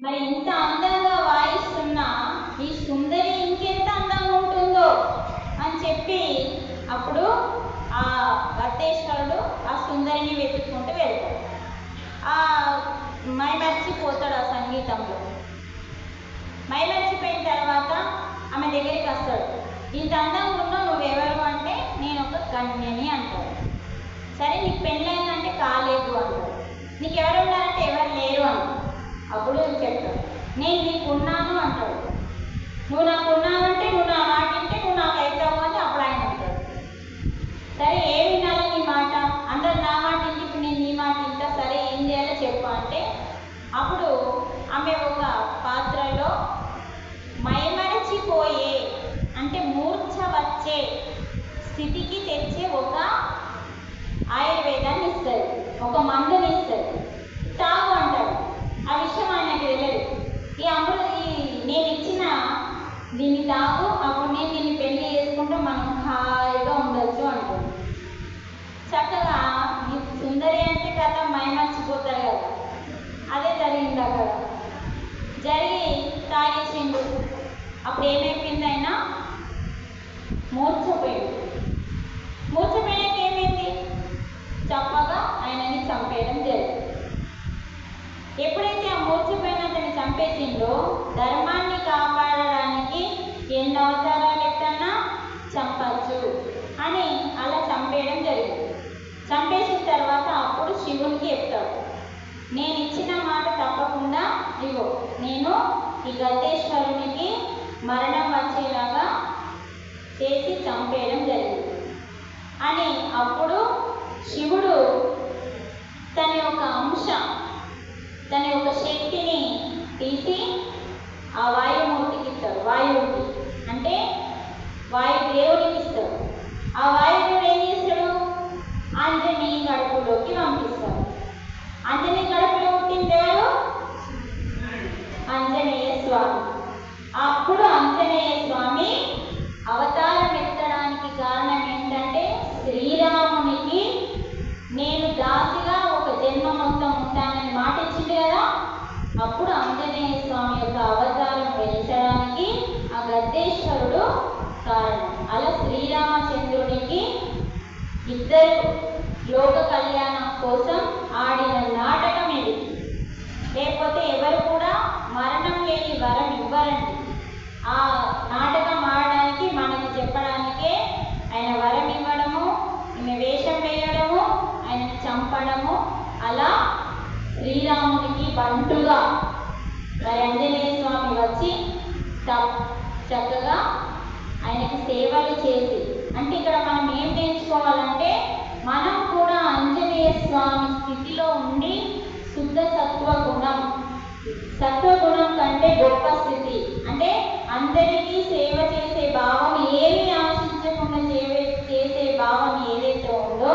మరి ఇంత అందంగా వాయిస్తున్న ఈ సుందరి ఇంకెంత అందంగా ఉంటుందో? అని చెప్పి అప్పుడు ఆ భట్టేశ్వరుడు ఆ సుందరిని వెతుక్కుంటూ వెళ్తాడు. ఆ మైమర్చిపోతాడు ఆ సంగీతంలో. మైమర్చిపోయిన తర్వాత ఆమె దగ్గరికి వస్తాడు. ఇంత అందంగా ఉన్నావు నువ్వెవరు? అంటే నేను ఒక కన్యని అంటాడు. సరే నీకు పెళ్ళైందంటే కాలేదు అంటాడు. నీకు ఎవరు ఉన్నారంటే ఎవరు లేరు అంటాడు. అప్పుడు చెప్తాడు. నేను నీకు ఉన్నాను అంటాడు. నువ్వు నాకు ఉన్నావంటే నువ్వు నా మాట నువ్వు నాకు అవుతావు అని అప్పుడు ఆయన అంటాడు. సరే ఏమి వినాలి నీ మాట అందరు నా మాట వింటే ఇప్పుడు నేను నీ మాట వింటా సరే ఏం చేయాలో చెప్పు అంటే అప్పుడు ఆమె ఒక పాత్రలో మైమరచిపోయే అంటే మూర్ఛ వచ్చే స్థితికి తెచ్చే ఒక ఆయుర్వేదాన్ని ఇస్తారు ఒక మందుని ఇస్తారు తాగు అంటారు ఆ విషయం ఆయనకి తెలియదు ఈ అమృత ఈ నేను ఇచ్చిన దీన్ని తాగు అప్పుడు నేను దీన్ని పెళ్ళి చేసుకుంటే మనం హాయిగా ఉండొచ్చు అంటాడు చక్కగా ఈ సుందరి అంటే కథ మైమర్చిపోతారు కదా అదే జరిగింది అక్కడ జరిగి తాగేసిండు అప్పుడు ఏమైపోయింది ఆయన మూర్చపోయింది మూర్చపోయాక ఏమైంది చప్పగా ఆయనని చంపేయడం జరిగింది ఎప్పుడైతే ఆ మూర్చిపోయిన అతన్ని చంపేసిండో ధర్మాన్ని కాపాడడానికి ఎన్ని అవతారాలు ఎత్తన్నా చంపచ్చు అని అలా చంపేయడం జరిగింది చంపేసిన తర్వాత అప్పుడు శివునికి చెప్తాడు నేను ఇచ్చిన మాట తప్పకుండా ఇగో నేను ఈ గద్దేశ్వరునికి మరణం వచ్చేలాగా చేసి చంపేయడం జరిగింది అని అప్పుడు శివుడు తన యొక్క అంశ తన యొక్క శక్తిని తీసి ఆ వాయుమూర్తికి ఇస్తారు. వాయువుకి అంటే వాయుదేవుడికి ఇస్తారు. ఆ వాయుదేవుడు ఏం చేస్తాడు? ఆంజనేయ గడుపులోకి పంపిస్తాడు ఆంజనేయ గడుపులో పుట్టింది ఎవరు ఆంజనేయ స్వామి అప్పుడు ఆంజనేయ స్వామి అవతారం ఎత్తడానికి కారణం ఏంటంటే శ్రీరామునికి నేను దాసిగా ఒక జన్మ మొత్తం ఉంటానని మాట ఇచ్చింది కదా అప్పుడు ఆంజనేయ స్వామి యొక్క అవతారం వెలిచడానికి ఆ గద్దేశ్వరుడు కారణం అలా శ్రీరామచంద్రునికి ఇద్దరు లోక కళ్యాణం కోసం ఆడిన నాటకం ఇది లేకపోతే ఎవరు కూడా మరణం లేని వరం ఇవ్వరండి ఆ నాటకం ఆడడానికి మనకి చెప్పడానికే ఆయన వరం ఇవ్వడము ఈమె వేషం వేయడము ఆయనని చంపడము అలా శ్రీరామునికి బంటుగా మరి ఆంజనేయ స్వామి వచ్చి చక్కగా ఆయనకి సేవలు చేసి అంటే ఇక్కడ మనం ఏం నేర్చుకోవాలంటే మనం కూడా ఆంజనేయ స్వామి స్థితిలో ఉండి శుద్ధ సత్వ గుణం సత్వగుణం కంటే గొప్ప స్థితి. అంటే అందరికీ సేవ చేసే భావం ఏమి ఆశించకుండా చేవే చేసే భావం ఏదైతే ఉందో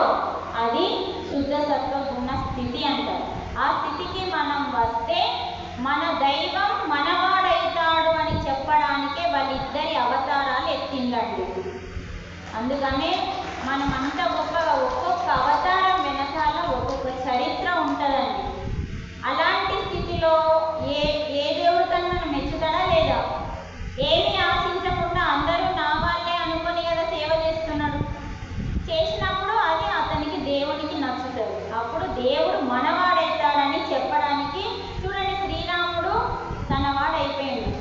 అది శుద్ధ సత్వగుణ స్థితి అంటారు ఆ స్థితికి మనం వస్తే మన దైవం మనవాడైతాడు అని చెప్పడానికే వాళ్ళిద్దరి అవతారాలు ఎత్తిందండి. అందుకనే మనం అంత గొప్పగా ఒక్కొక్క అవతారం వెనకాల ఒక్కొక్క చరిత్ర ఉంటుందండి అలాంటి స్థితిలో ఏ ఏ దేవుడు కన్నా మెచ్చుతాడా లేదా ఏమీ ఆశించకుండా అందరూ నా వాళ్ళే అనుకొని కదా సేవ చేస్తున్నాడు చేసినప్పుడు అది అతనికి దేవునికి నచ్చుతుంది అప్పుడు దేవుడు మనవాడైతాడని చెప్పడానికి చూడండి శ్రీరాముడు తనవాడైపోయింది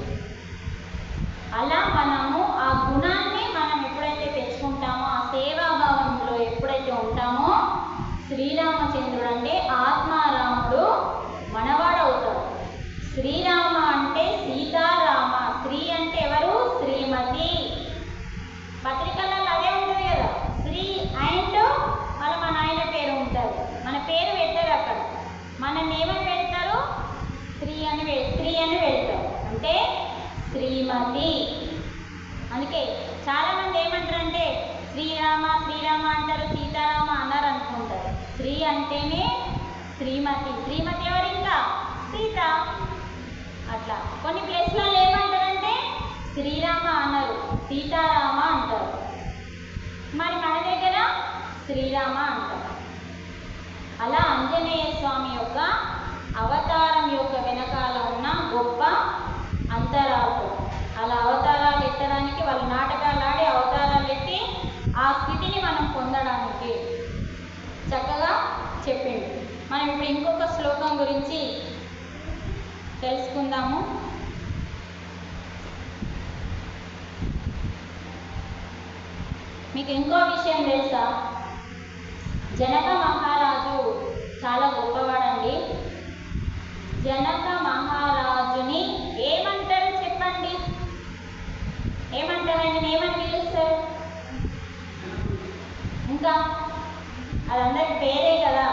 అలా మనము ఆ గుణాన్ని మనం ఎప్పుడైతే తెచ్చుకుంటామో ఆ సేవాభావంలో ఎప్పుడైతే ఉంటామో శ్రీరామచంద్రుడు అంటే ఆత్మారాముడు మనవాడవుతాడు శ్రీరామ అంటే సీతారామ శ్రీ అంటే ఎవరు శ్రీమతి పత్రికలలో అదే ఉంటుంది కదా శ్రీ అండ్ మళ్ళీ మన ఆయన పేరు ఉంటుంది మన పేరు పెట్టారు అక్కడ మన ఏమని పెడతారు స్త్రీ అని పె- స్త్రీ అని పెడతారు అంటే శ్రీమతి అందుకే చాలా మంది ఏమంటారంటే శ్రీరామ సీతారామ అంటారు సీతారామ అన్నారు అనుకుంటారు. శ్రీ అంటేనే శ్రీమతి. శ్రీమతి ఎవరు ఇంకా సీత. అట్లా. కొన్ని ప్లేస్లలో ఏమంటారంటే శ్రీరామ అన్నారు సీతారామ అంటారు. మరి మన దగ్గర శ్రీరామ అంటారు. అలా ఆంజనేయ స్వామి యొక్క అవతారం యొక్క వెనకాల ఉన్న గొప్ప అంతరాలు అలా అవతారాలు ఎత్తడానికి వాళ్ళు నాటకాలు ఆడి అవతారాలు ఎత్తి ఆ స్థితిని మనం పొందడానికి చక్కగా చెప్పిండు. మనం ఇప్పుడు ఇంకొక శ్లోకం గురించి తెలుసుకుందాము. మీకు ఇంకో విషయం తెలుసా? జనక మహారాజు చాలా గొప్పవాడండి. జనక మహారాజుని ఏమంటారు చెప్పండి? ఏమంటారండి? ఏమని పిలుస్తారు? ఇంకా అదందరి పేరే కదా.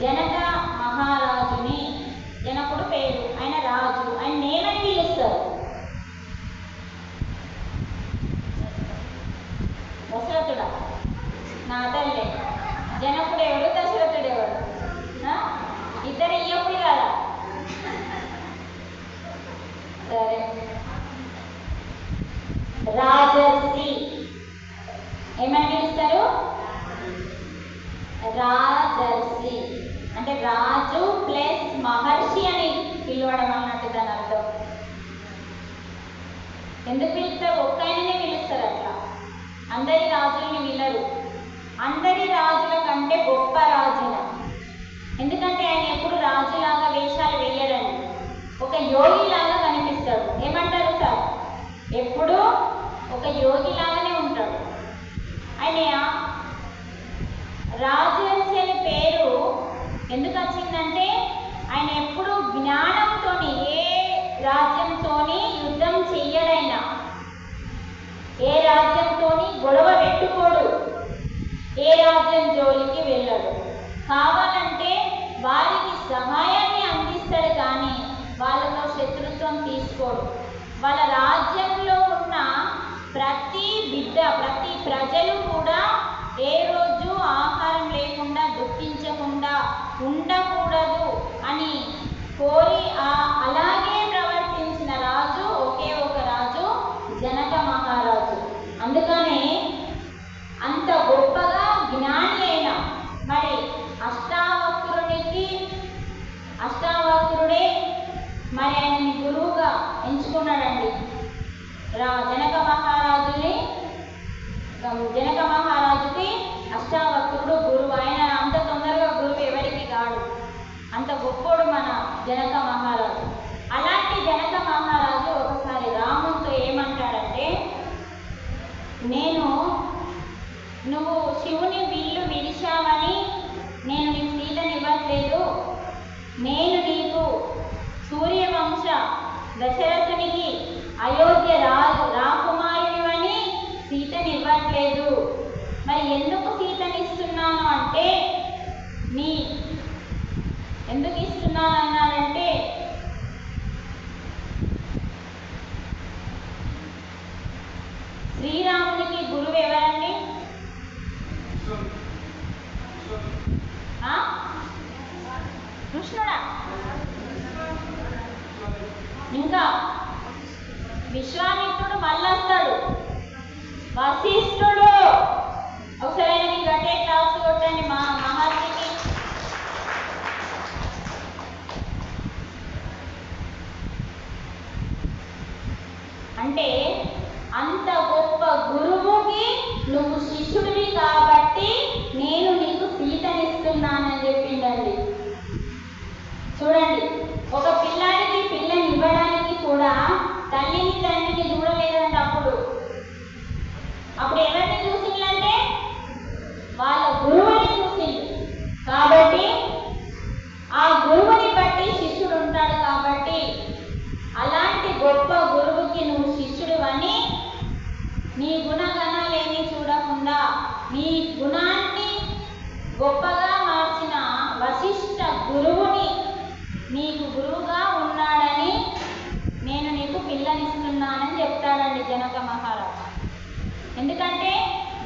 జనక మహారాజుని జనకుడు పేరు. ఆయన రాజు. ఆయన నేమని పిలుస్తారు. దశరథుడా నా తల్లే. జనకుడు ఎవడు దశ ఎవడు ఆ? ఇద్దరు ఇయ్యప్పుడు కదా సరే రాజర్షి ఏమని పిలుస్తారు రాజర్షి. అంటే రాజు ప్లస్ మహర్షి అని పిలవడం అన్నట్టు దాని అర్థం. ఎందుకు పిలుస్తారు? ఒక్క ఆయననే పిలుస్తారు అట్లా. అందరి రాజుల్ని వినరు అందరి రాజుల కంటే గొప్ప రాజున ఎందుకంటే ఆయన ఎప్పుడు రాజులాగా వేషాలు వేయడని ఒక యోగిలాగా కనిపిస్తాడు. ఏమంటారు సార్? ఎప్పుడు ఒక యోగిలాగా ఉంటాడు ఆయన రాజర్షి అనే పేరు ఎందుకు వచ్చిందంటే ఆయన ఎప్పుడు జ్ఞానంతో ఏ రాజ్యంతోని యుద్ధం చెయ్యడైనా ఏ రాజ్యంతో గొడవ పెట్టుకోడు ఏ రాజ్యం జోలికి వెళ్ళడు. కావాలంటే వారికి సహాయాన్ని అందిస్తాడు కానీ వాళ్ళతో శత్రుత్వం తీసుకోడు. వాళ్ళ రాజ్యంలో ఉన్న ప్రతి బిడ్డ ప్రతి ప్రజలు కూడా ఏ లేకుండా దుఃఖించకుండా ఉండకూడదు అని కోరి ఆ అలాగే ప్రవర్తించిన రాజు ఒకే ఒక రాజు జనక మహారాజు అందుకనే అంత గొప్పగా జ్ఞాని అయిన మరి అష్టావక్రునికి అష్టావక్రుడే మరి ఆయనని గురువుగా ఎంచుకున్నాడండి రా జనక మహారాజుని జనక మహారాజుకి అష్టావక్రుడు గురువు ఆయన అంత తొందరగా గురువు ఎవరికి కాడు అంత గొప్పోడు మన జనక మహారాజు అలాంటి జనక మహారాజు ఒకసారి రాముడితో ఏమంటాడంటే నేను నువ్వు శివుని విల్లు విడిచావని నేను నీకు సీతనివ్వట్లేదు నేను నీకు సూర్యవంశ దశరథునికి అయోధ్య రాజు రాకుమారునివని సీతనివ్వట్లేదు మరి ఎందుకు సీతనిస్తున్నాను అంటే నీ ఎందుకు ఇస్తున్నాను అన్నాడంటే శ్రీరామునికి గురువు ఎవరండి ఆ? కృష్ణుడా ఇంకా విశ్వామిత్రుడు మళ్ళీ వస్తాడు వశిష్ఠుడు ఒకసారి ఆయనకి గట్టే క్లాస్ కొట్టండి మా మహర్షికి అంటే అంత గొప్ప గురువుకి నువ్వు శిష్యుడివి కాబట్టి నేను నీకు సీతనిస్తున్నానని చెప్పిండండి చూడండి ఒక పిల్లాడికి పిల్లని ఇవ్వడానికి కూడా తల్లిని తండ్రిని చూడలేదంటే అప్పుడు అప్పుడు ఎవరిని చూసిందంటే వాళ్ళ గురువుని చూసింది కాబట్టి ఆ గురువుని బట్టి శిష్యుడు ఉంటాడు కాబట్టి అలాంటి గొప్ప గురువుకి నువ్వు శిష్యుడివని నీ గుణగణాలేమి చూడకుండా నీ గుణాన్ని గొప్పగా మార్చిన వశిష్ఠ గురువుని నీకు గురువుగా ఉన్నాడని నేను నీకు పిల్లనిస్తున్నానని చెప్తాడండి జనక మహారాజు. ఎందుకంటే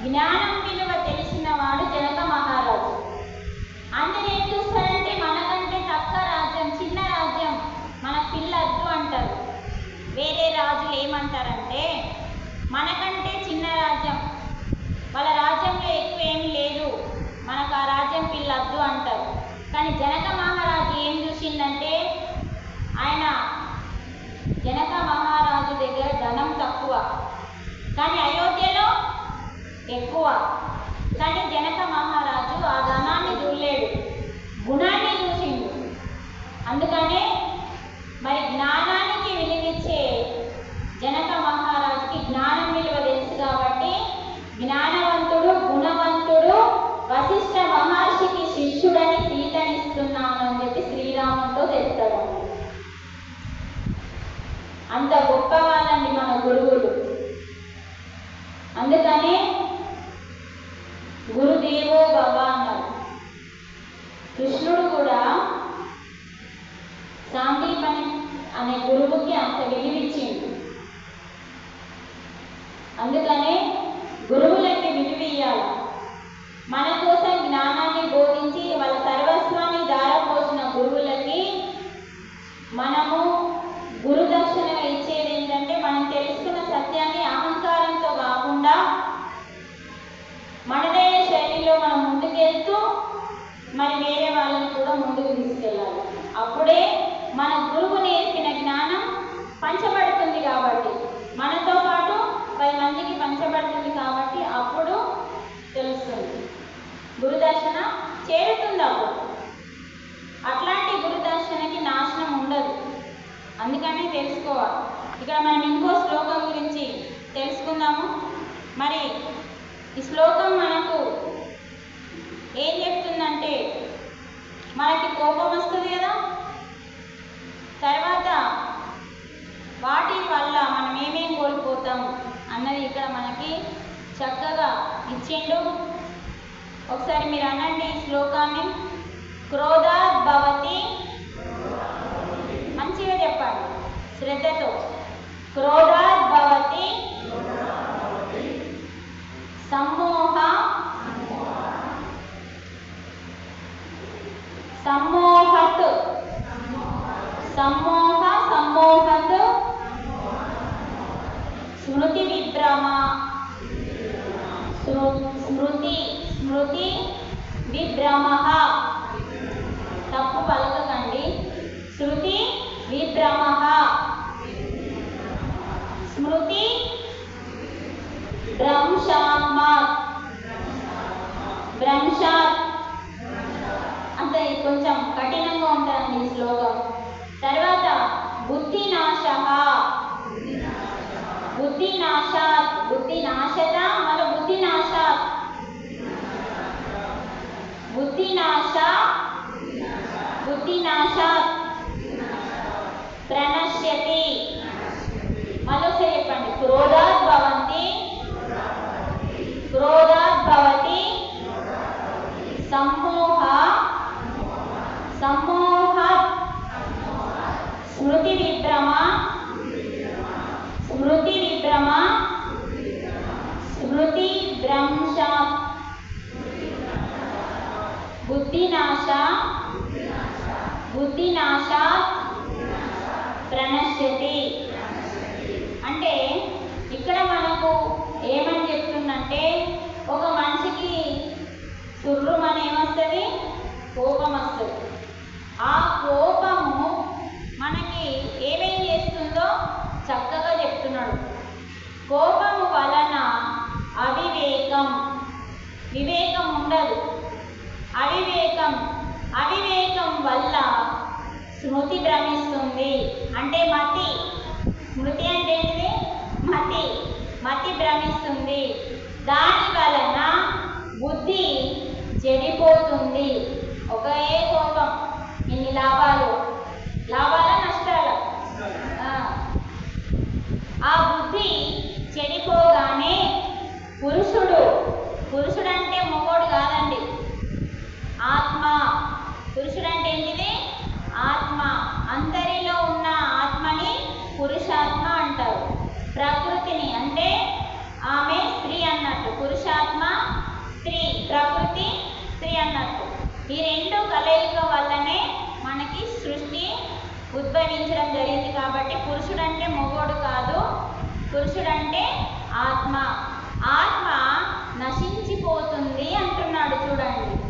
జ్ఞానం విలువ తెలిసిన వాడు జనక మహారాజు. అందులో ఏం చూస్తారంటే మనకంటే తక్కువ రాజ్యం చిన్న రాజ్యం మన పిల్లద్దు అంటారు. వేరే రాజులు ఏమంటారంటే మనకంటే చిన్న రాజ్యం వాళ్ళ రాజ్యంలో ఎక్కువ ఏమీ లేదు మనకు ఆ రాజ్యం పిల్లద్దు అంటారు. కానీ జనక మహారాజు ఏం చూసిందంటే ఆయన జనక మహారాజు ధనం తక్కువ. కానీ అయోధ్యలో ఎక్కువ. కానీ జనక మహారాజు ఆ ధనాన్ని చూడలేడు. గుణాన్ని చూసిండు. అందుకనే మరి జ్ఞానం మరి వేరే వాళ్ళని కూడా ముందుకు తీసుకెళ్ళాలి. అప్పుడే మన గురువు నేర్పిన జ్ఞానం పంచబడుతుంది కాబట్టి మనతో పాటు పది మందికి పంచబడుతుంది కాబట్టి అప్పుడు తెలుస్తుంది. గురుదర్శన చేరుతుంది అప్పుడు. అట్లాంటి గురుదర్శనకి నాశనం ఉండదు. అందుకనే తెలుసుకోవాలి. ఇక్కడ మనం ఇంకో శ్లోకం గురించి తెలుసుకుందాము. మరి ఈ శ్లోకం మనకు ఏం చెప్తుంది మనకి కోపం వస్తుంది కదా? తర్వాత వాటి వల్ల మనం ఏమేం కోల్పోతాం అన్నది ఇక్కడ మనకి చక్కగా ఇచ్చిండు. ఒకసారి మీరు అనండి ఈ శ్లోకాన్ని. క్రోధాత్ భవతి మంచిగా చెప్పండి శ్రద్ధతో. క్రోధాత్ భవతి సంభ సమ్మోహత్. సమ్మోహ సమ్మోహత్. స్మృతి విభ్రమ. స్మృతి స్మృతి విభ్రమ. తప్పు పలకకండి. శృతి విభ్రమ. స్మృతి భ్రంశాత్మక్ భ్రంశాత్ అంత కొంచెం కఠినంగా ఉంటుందండి ఈ శ్లోకం. తర్వాత బుద్ధి నాశ బుద్ధి నాశాత్ బుద్ధి నాశత మళ్ళీ బుద్ధి నాశాత్ బుద్ధి నాశ బుద్ధి నాశాత్ ప్రణశ్యతి. మరోసారి చెప్పండి క్రోధాత్ భవంతి క్రోధాత్ భవతి సమ్మోహ. స్మృతి విభ్రమ. స్మృతి విభ్రమ. స్మృతి భ్రంశ. బుద్ధినాశ. బుద్ధినాశ. ప్రణశ్యతి. అంటే ఇక్కడ మనకు ఏమని చెప్తుందంటే ఒక మనిషికి సుర్రుమని ఏమొస్తుంది కోపం వస్తుంది ఆ కోపము మనకి ఏమేం చేస్తుందో చక్కగా చెప్తున్నాడు. కోపము వలన అవివేకం. వివేకం ఉండదు. అవివేకం. అవివేకం వల్ల స్మృతి భ్రమిస్తుంది. అంటే మతి. స్మృతి అంటే ఏంటిది? మతి. మతి భ్రమిస్తుంది. దాని వలన బుద్ధి చెడిపోతుంది. లాభాలు. లాభాల నష్టాల? ఆ. బుద్ధి చెడిపోగానే పురుషుడు పురుషుడు అంటే మొగోడు కాదండి. ఆత్మ. పురుషుడు అంటే ఏంటిది? ఆత్మ. అందరిలో ఉన్న ఆత్మని పురుషాత్మ అంటారు. ప్రకృతిని అంటే ఆమె స్త్రీ అన్నట్టు. పురుషాత్మ స్త్రీ. ప్రకృతి స్త్రీ అన్నట్టు. ఈ రెండు కలయిక వల్లనే ఉద్భవించడం జరిగింది కాబట్టి పురుషుడు అంటే మొగోడు కాదు పురుషుడు అంటే ఆత్మ. ఆత్మ నశించిపోతుంది అంటున్నాడు చూడండి.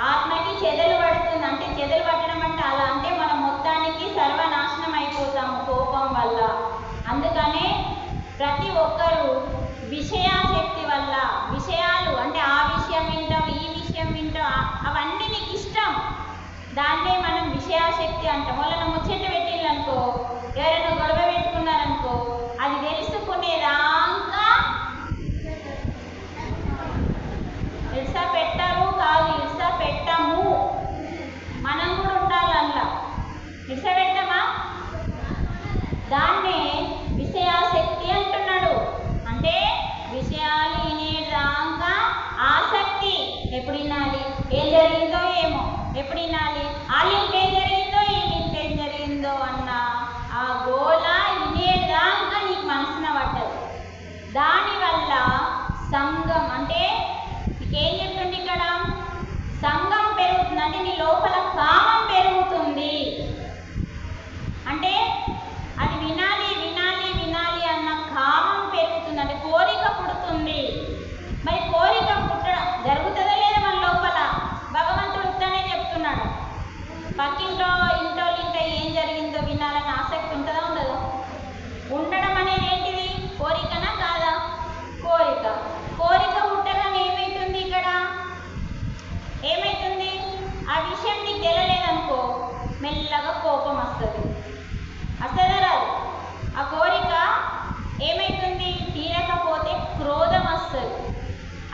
ఆత్మకి చెదలు పడుతుంది. అంటే చెదలు పట్టడం అంటే అలా అంటే మనం మొత్తానికి సర్వనాశనం అయిపోతాము కోపం వల్ల. అందుకనే ప్రతి ఒక్కరూ విషయాశక్తి వల్ల విషయాలు అంటే ఆ విషయం వింటాం ఈ విషయం వింటాం అవన్నీ నీకు ఇష్టం దాన్నే మనం విషయాశక్తి అంటాం. వాళ్ళని ముచ్చట పెట్టిందనుకో ఎవరైనా గొడవ పెట్టుకున్నారనుకో అది తెలుసుకునేదా ఇడ్సా పెట్టారు కాదు ఇడ్సా పెట్టాము మనం కూడా ఉండాలి అందులో ఇడ్సా పెట్టామా దాన్నే విషయాశక్తి అంటున్నాడు అంటే విషయాలు వినేదాకా ఆసక్తి ఎప్పుడు వినాలి ఏం జరిగిందో ఏమో ఎప్పుడు వినాలి వాళ్ళ ఇంట్లో ఏం జరిగిందో వీళ్ళ ఇంట్లో ఏం జరిగిందో అన్న ఆ గోల వినేదాకా నీకు మనసున పట్టదు దానివల్ల సంఘం అంటే నీకేం చెప్తుంది ఇక్కడ సంఘం పెరుగుతుంది అంటే నీ లోపల కామం పెరుగుతుంది అంటే అది వినాలి వినాలి వినాలి అన్న కామం పెరుగుతుంది అంటే కోరిక పుడుతుంది మరి కోరిక పుట్టడం జరుగుతుందా లేదా మన లోపల భగవంతుడు ఉత్తనే చెప్తున్నాడు పక్కింట్లో ఇంట్లో ఇంట్లో ఏం జరిగిందో వినాలని ఆసక్తి ఉంటుందా ఉండదా ఉండడం అనేది ఏంటిది కోరికనా కాదా కోరిక కోరిక పుట్టగానే ఏమైతుంది ఇక్కడ ఏమైతుంది ఆ విషయం నీకు తెలియలేదనుకో మెల్లగా కోపం వస్తుంది వస్తుందా రాదు ఆ కోరిక ఏమైతుంది తీరకపోతే క్రోధం వస్తుంది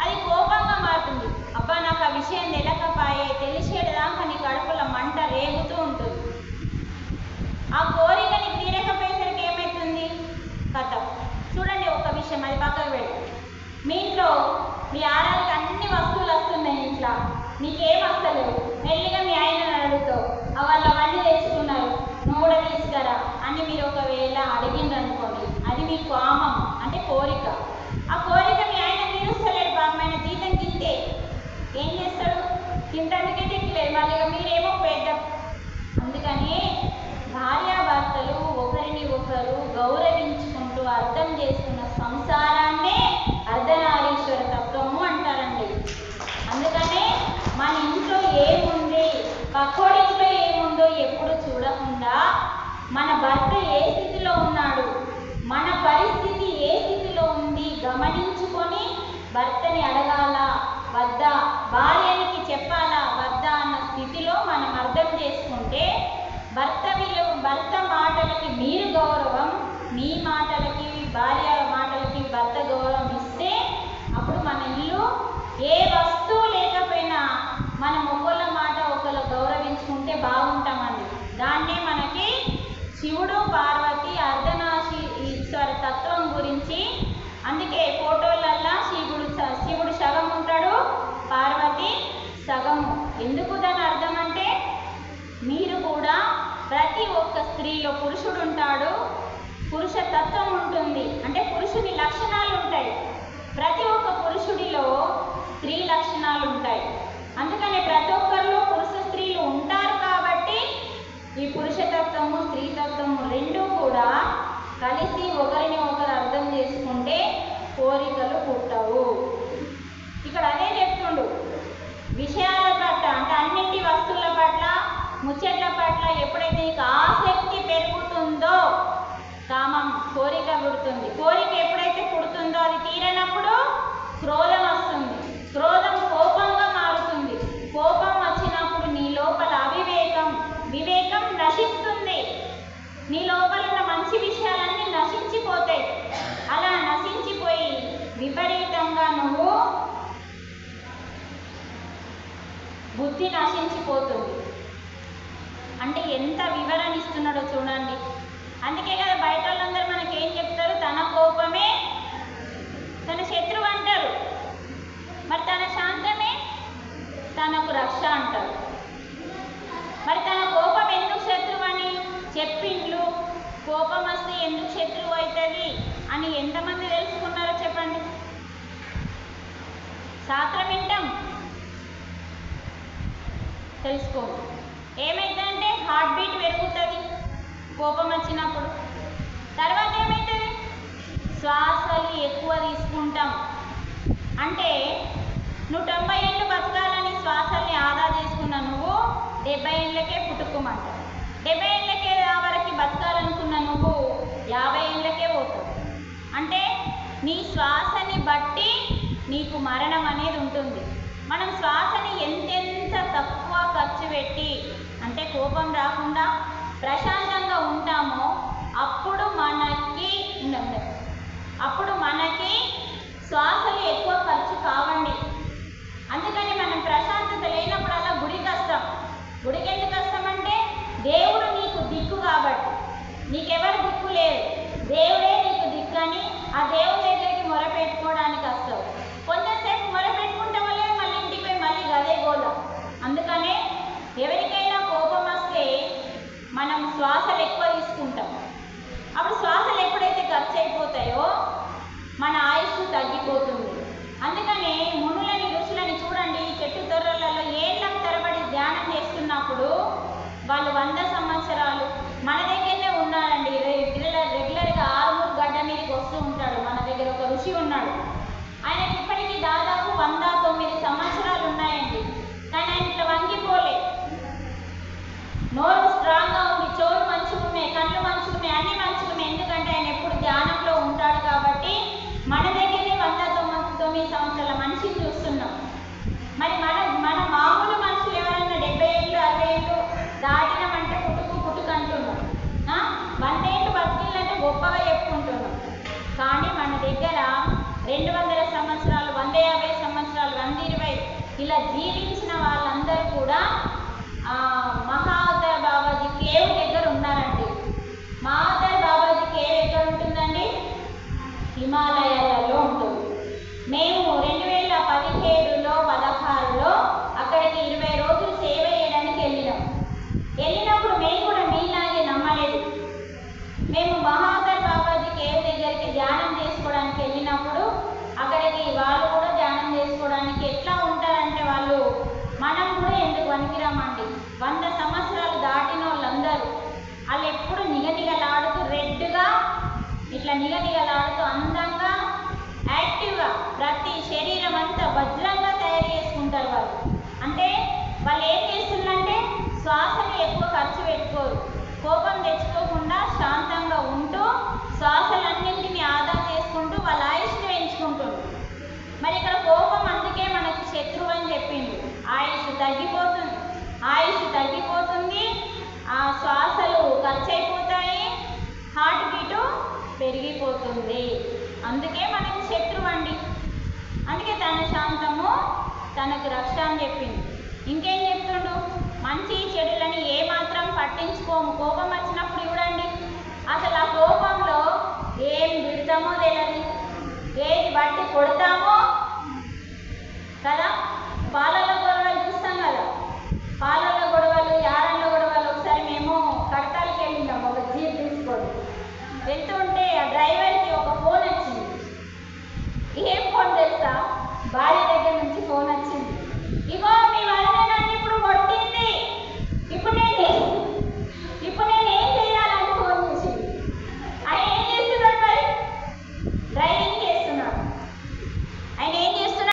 అది కోపంగా మారుతుంది అబ్బా నాకు ఆ విషయం తెలియకపాయే తెలిసేదాకా నీ కడుపులో మంట రేగుతూ ఉంటుంది ఆ కోరిక నీకు తీరకపోయేసరికి ఏమవుతుంది కథ చూడండి ఒక విషయం అది పక్కన పెట్టు మీ ఇంట్లో మీ ఆరాలకు అన్ని వస్తువులు వస్తున్నాయి ఇంట్లో. నీకేం వస్తలేవు మెల్లిగా మీ ఆయనను అడుగుతావు. "ఆ వాళ్ళు అవన్నీ తెచ్చుకున్నారు. నువ్వు కూడా తీసుకురా. అని మీరు ఒకవేళ అడిగిండ్రు అనుకోండి అది మీ కామం అంటే కోరిక. ఆ కోరిక మీ ఆయన తీరుస్తలేడు పాపం. ఆయన జీతం తింటే ఏం చేస్తాడు? తింటానికే తిట్టలేదు మళ్ళీ ఇక మీరేమో పెద్ద అందుకని భార్యాభర్తలు ఒకరిని ఒకరు గౌరవించుకుంటూ అర్థం చేసుకుంటారు సంసారాన్నే అర్ధనారీశ్వర తత్వము అంటారండి. అందుకనే మన ఇంట్లో ఏముంది? పక్కోడింట్లో ఏముందో ఎప్పుడు చూడకుండా మన భర్త ఏ స్థితిలో ఉన్నాడు? మన పరిస్థితి ఏ స్థితిలో ఉంది? గమనించుకొని భర్తని అడగాల? వద్దా. భార్యనికి చెప్పాలా? వద్దా అన్న స్థితిలో మనం అర్థం చేసుకుంటే భర్త విలువ భర్త మాటలకి మీరు గౌరవం మీ మాటలకి భార్య మాటలకి భర్త గౌరవం ఇస్తే అప్పుడు మన ఇల్లు ఏ వస్తువు లేకపోయినా మనం ఒకళ్ళ మాట ఒకళ్ళు గౌరవించుకుంటే బాగుంటామండి. దాన్నే మనకి శివుడు పార్వతి అర్ధనాశి ఈశ్వర తత్వం గురించి అందుకే ఫోటోలల్లా శివుడు స- శివుడు సగం ఉంటాడు పార్వతి సగము ఎందుకు దాని అర్థం అంటే మీరు కూడా ప్రతి ఒక్క స్త్రీలో పురుషుడు ఉంటాడు పురుష తత్వం ఉంటుంది. అంటే పురుషుని లక్షణాలు ఉంటాయి ప్రతి ఒక్క పురుషుడిలో స్త్రీ లక్షణాలు ఉంటాయి అందుకని ప్రతి ఒక్కరిలో పురుష స్త్రీలు ఉంటారు కాబట్టి ఈ పురుషతత్వము స్త్రీతత్వము రెండూ కూడా కలిసి ఒకరిని ఒకరు అర్థం చేసుకుంటే కోరికలు పుట్టవు ఇక్కడ అదే చెప్తుండు విషయాల పట్ల అంటే అన్నింటి వస్తువుల పట్ల ముచ్చట్ల పట్ల ఎప్పుడైతే నీకు ఆసక్తి పెరుగుతుందో కామం కోరిక పుడుతుంది కోరిక ఎప్పుడైతే పుడుతుందో అది తీరనప్పుడు క్రోధం వస్తుంది క్రోధం కోపంగా మారుతుంది కోపం వచ్చినప్పుడు నీ లోపల అవివేకం వివేకం నశిస్తుంది నీ లోపల ఉన్న మంచి విషయాలన్నీ నశించిపోతాయి అలా నశించిపోయి విపరీతంగా నువ్వు బుద్ధి నశించిపోతుంది అంటే ఎంత వివరణ ఇస్తున్నాడో చూడండి. అందుకే కదా బయట వాళ్ళందరూ మనకి ఏం చెప్తారు? తన కోపమే తన శత్రువు అంటారు. మరి తన శాంతమే తనకు రక్ష అంటారు. మరి తన కోపం ఎందుకు శత్రువు అని చెప్పిండ్లు? కోపం వస్తే ఎందుకు శత్రువు అవుతుంది అని ఎంతమంది తెలుసుకున్నారో చెప్పండి. శాస్త్రం వింటాం. తెలుసుకో ఏమైందంటే హార్ట్ బీట్ పెరుగుతుంది కోపం వచ్చినప్పుడు. తర్వాత ఏమవుతుంది శ్వాసలు ఎక్కువ తీసుకుంటాం. అంటే నువ్వు తొంభై ఏళ్ళు బతకాలని శ్వాసల్ని ఆదా చేసుకున్న నువ్వు డెబ్బై ఏళ్ళకే పుట్టుకోమంట. డెబ్బై ఏళ్ళకే వరకు బతకాలనుకున్న నువ్వు యాభై ఏళ్ళకే పోతావు. అంటే నీ శ్వాసని బట్టి నీకు మరణం అనేది ఉంటుంది. మనం శ్వాసని ఎంతెంత తక్కువ ఖర్చు పెట్టి అంటే కోపం రాకుండా ప్రశాంతంగా ఉంటామో అప్పుడు మనకి ఉండదు అప్పుడు మనకి శ్వాసలు ఎక్కువ ఖర్చు కావండి. అందుకని మనం ప్రశాంతత లేనప్పుడల్లా గుడికి వస్తాం గుడికి ఎందుకు వస్తామంటే దేవుడు నీకు దిక్కు కాబట్టి. నీకెవరు దిక్కు లేదు దేవుడే నీకు దిక్కు అని ఆ దేవుడి దగ్గరికి మొరపెట్టుకోవడానికి వస్తావు కొంచెంసేపు మొరపెట్టుకుంటే వల్లే మళ్ళీ ఇంటికి పోయి మళ్ళీ గదే గోల అందుకనే ఎవరికైనా కోపం వస్తే మనం శ్వాసలు ఎక్కువ తీసుకుంటాం అప్పుడు శ్వాసలు ఎప్పుడైతే ఖర్చు అయిపోతాయో మన ఆయుష్ తగ్గిపోతుంది అందుకని మునులని ఋషులని చూడండి ఈ చెట్టు తొర్రలలో ఏళ్ళ తరబడి ధ్యానం చేస్తున్నప్పుడు వాళ్ళు వంద సంవత్సరాలు మన దగ్గరనే ఉన్నారండి రెగ్యులర్ రెగ్యులర్గా ఆరుమూరు గడ్డ మీదకి వస్తూ ఉంటాడు మన దగ్గర ఒక ఋషి ఉన్నాడు ఆయనకి ఇప్పటికీ దాదాపు వంద తొమ్మిది సంవత్సరాలు ఉన్నాయండి కానీ ఆయన ఇట్లా వంగిపోలే నోరు స్ట్రాంగ్గా ఉంది చెవులు మంచిగా ఉన్నాయి కళ్ళు మంచిగా ఉన్నాయి అన్ని మంచిగా ఉన్నాయి ఎందుకంటే ఆయన ఎప్పుడు ధ్యానంలో ఉంటాడు కాబట్టి మన దగ్గరనే వంద తొమ్మిది తొమ్మిది సంవత్సరాల మనిషిని చూస్తున్నాం మరి మన మన మామూలు మనుషులు ఎవరైనా డెబ్బై ఏళ్ళు అరవై ఏళ్ళు దాటినామంటే పుట్టుకు పుట్టుకు అంటున్నాం ఆ? వంద ఏళ్ళు బతికిళ్ళంటే గొప్పగా చెప్పుకుంటున్నాం కానీ మన దగ్గర రెండు వందల సంవత్సరాలు వంద యాభై సంవత్సరాలు వంద ఇరవై ఇలా జీవించిన వాళ్ళందరూ కూడా నిగనిగలాడుతూ అందంగా యాక్టివ్గా ప్రతి శరీరం అంతా వజ్రంగా తయారు చేసుకుంటారు వాళ్ళు. అంటే వాళ్ళు ఏం చేస్తుందంటే శ్వాసని ఎక్కువ ఖర్చు పెట్టుకోరు. కోపం తెచ్చుకోకుండా శాంతంగా ఉంటూ శ్వాసలన్నింటినీ ఆదా చేసుకుంటూ వాళ్ళ ఆయుష్ని పెంచుకుంటుండ్రు మరి ఇక్కడ కోపం అందుకే మనకు శత్రువు అని చెప్పిండు. ఆయుష్ తగ్గిపోతుంది. ఆయుష్ తగ్గిపోతుంది. ఆ శ్వాసలు ఖర్చు అయిపోతాయి హార్ట్ బీట్ పెరిగిపోతుంది. అందుకే మనకి శత్రువు అండి. అందుకే తన శాంతము తనకు రక్ష అని చెప్పింది. ఇంకేం చెప్తుండు? మంచి చెడులని ఏ మాత్రం పట్టించుకోము. కోపం వచ్చినప్పుడు చూడండి. అసలు ఆ కోపంలో ఏం తిడతామో తెలియదు ఏది బట్టి కొడతామో కదా? పాలల్లో గొడవలు చూస్తాం కదా. పాలల్లో గొడవలు యారంలో గొడవలు ఒకసారి మేము కడతాలకి వెళ్ళినాం ఒక జీప్ తీసుకొని వెళ్తుంటే ఆ డ్రైవర్కి ఒక ఫోన్ వచ్చింది ఏం ఫోన్ తెలుసా? భార్య దగ్గర నుంచి ఫోన్ వచ్చింది. ఇగో